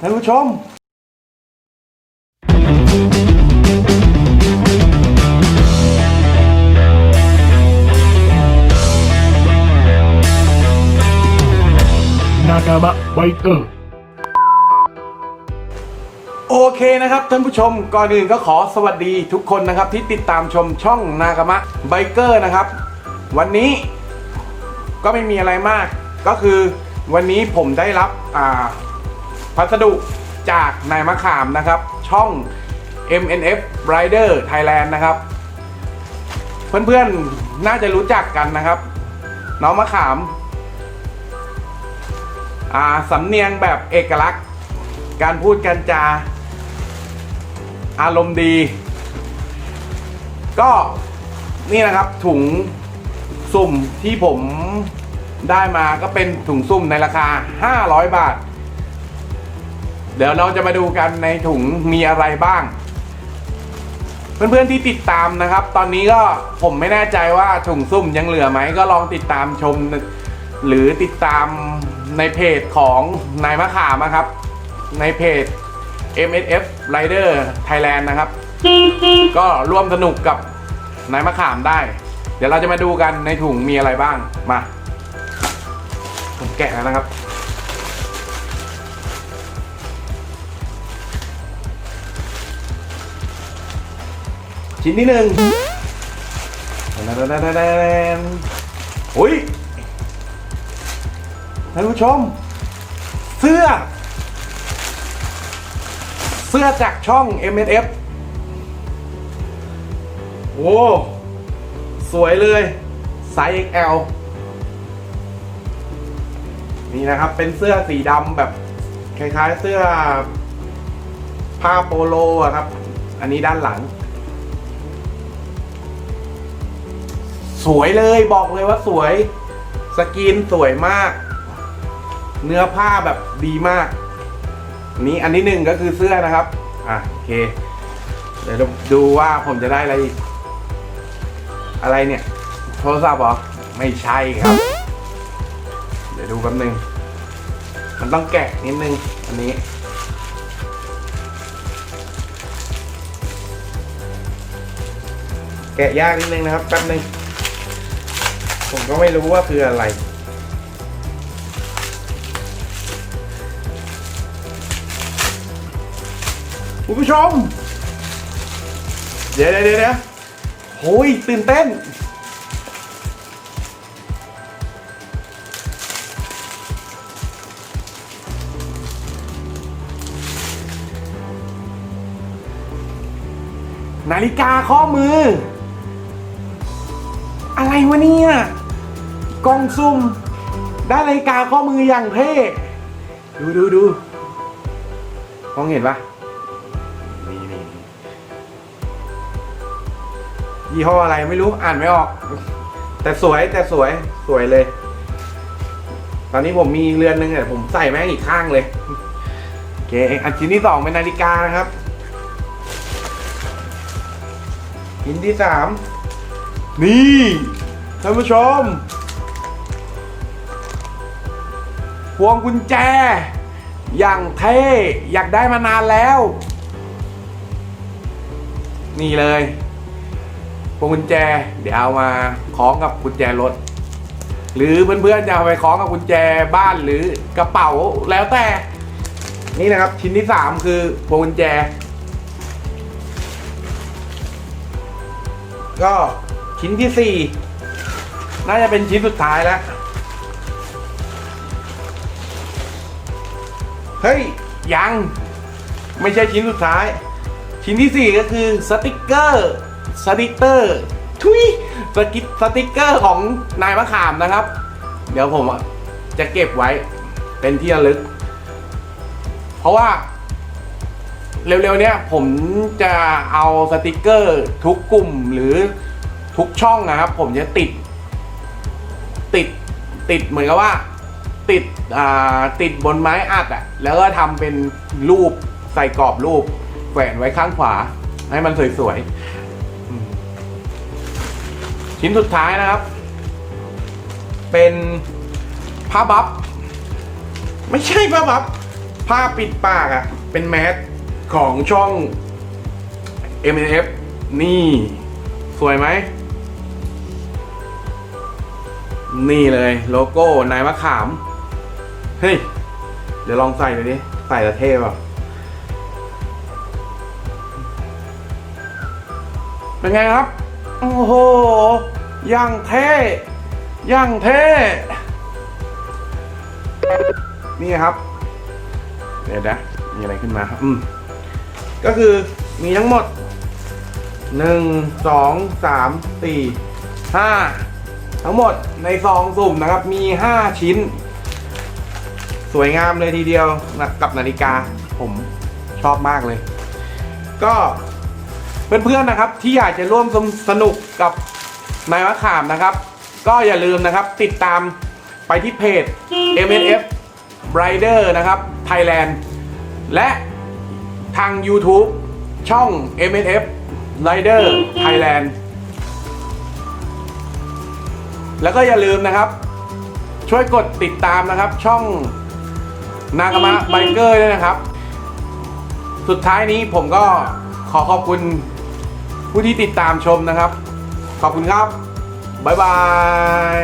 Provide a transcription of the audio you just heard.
ท่านผู้ชม นากามะไบเกอร์ โอเคนะครับท่านผู้ชมก่อนอื่นก็ขอสวัสดีทุกคนนะครับที่ติดตามชมช่องนากามะไบเกอร์นะครับ วันนี้ก็ไม่มีอะไรมากก็คือวันนี้ผมได้รับอ่า พัสดุจากนายมะขามนะครับ ช่อง MNF Rider Thailand นะครับ เพื่อนๆน่าจะรู้จักกันนะครับ น้องมะขามอ่าสำเนียงแบบเอกลักษณ์ การพูดกันจา อารมณ์ดี ก็นี่นะครับถุงสุ่มที่ผมได้มาก็เป็นถุงสุ่มในราคา 500 บาท เดี๋ยวเราจะมาดูกันในถุงมีอะไรบ้าง เพื่อนๆที่ติดตามนะครับ ตอนนี้ก็ผมไม่แน่ใจว่าถุงซุ่มยังเหลือไหมก็ลองติดตามชม หรือติดตามในเพจของนายมะขามนะครับ ในเพจ MSF Rider Thailand นะครับ ก็ร่วมสนุกกับนายมะขามได้ เดี๋ยวเราจะมาดูกันในถุงมีอะไรบ้างมาผมแกะแล้วนะครับ ชิ้นที่หนึ่งโอ้ยท่านผู้ชม เสื้อ เสื้อจากช่อง MSF โอ้สวยเลยไซส์ XL นี่นะครับ เป็นเสื้อสีดำแบบคล้ายๆ เสื้อผ้าโปโลอะครับ อันนี้ด้านหลัง สวยเลยบอกเลยว่าสวย สกรีนสวยมาก เนื้อผ้าแบบดีมาก นี่อันที่หนึ่งก็คือเสื้อนะครับ อะโอเค เดี๋ยวดูว่าผมจะได้อะไรอีก อะไรเนี่ย โทรศัพท์หรอ ไม่ใช่ครับ เดี๋ยวดูแป๊บนึง มันต้องแกะนิดนึง อันนี้แกะยากนิดนึงนะครับแป๊บนึง ผมก็ไม่รู้ว่าคืออะไร คุณผู้ชม เดี๋ยวเดี๋ยวเดี๋ยวโอ้ยตื่นเต้น นาฬิกาข้อมือ อะไรวะเนี่ยกล่องซุ่มได้นาฬิกาข้อมืออย่างเท่ดูดูดูมองเห็นปะนี่นี่ยี่ห้ออะไรไม่รู้อ่านไม่ออก แต่สวยแต่สวยสวยเลย ตอนนี้ผมมีเรือนหนึ่งเนี่ยผมใส่แม่งอีกข้างเลยโอเคอันชิ้นที่สองเป็นนาฬิกานะครับชิ้นที่สาม นี่ท่านผู้ชม พวงกุญแจ อย่างเท่ อยากได้มานานแล้ว นี่เลย พวงกุญแจ เดี๋ยวเอามาคล้องกับกุญแจรถ หรือเพื่อนๆจะเอาไปคล้องกับกุญแจบ้านหรือกระเป๋าแล้วแต่ นี่นะครับชิ้นที่สามคือพวงกุญแจ ก็ ชิ้นที่สี่น่าจะเป็นชิ้นสุดท้ายแล้ว เฮ้ย ยัง ไม่ใช่ชิ้นสุดท้าย ชิ้นที่สี่ก็คือสติกเกอร์สติกเกอร์ทุยสกิสติกเกอร์ของนายมะขามนะครับ เดี๋ยวผมจะเก็บไว้เป็นที่ระลึก เพราะว่าเร็วๆเนี้ยผมจะเอาสติกเกอร์ทุกกลุ่มหรือ ทุกช่องนะครับ ผมจะติด ติดติดเหมือนกับว่า ติดอ่าติดบนไม้อัดอะแล้วก็ทำเป็นรูปใส่กรอบรูปแขวนไว้ข้างขวา ให้มันสวยๆ ชิ้นสุดท้ายนะครับ เป็นผ้าบัฟไม่ใช่ผ้าบัฟผ้าปิดปากอะ่ะเป็นแมสของช่อง m n f นี่ สวยไหม นี่เลยโลโก้นายมะขาม เฮ้ย เดี๋ยวลองใส่ดูดิใส่แล้วเท่ป่ะเป็นไงครับ โอ้โหย่างเท่ย่างเท่ นี่ครับ เดี๋ยวนะมีอะไรขึ้นมาครับอืมก็คือมีทั้งหมดหนึ่งสองสามสี่ห้า ทั้งหมดในซองสุ่มนะครับมีห้าชิ้น สวยงามเลยทีเดียวนะกับนาฬิกาผมชอบมากเลย ก็เพื่อนๆนะครับที่อยากจะร่วมสนุกกับนายมะขามนะครับ ก็อย่าลืมนะครับติดตามไปที่เพจ MNF Rider นะครับ Thailand และทาง YouTube ช่อง MNF Rider Thailand แล้วก็อย่าลืมนะครับ ช่วยกดติดตามนะครับ ช่องนากามะไบเกอร์ด้วยนะครับ สุดท้ายนี้ผมก็ขอขอบคุณผู้ที่ติดตามชมนะครับ ขอบคุณครับ บ๊ายบาย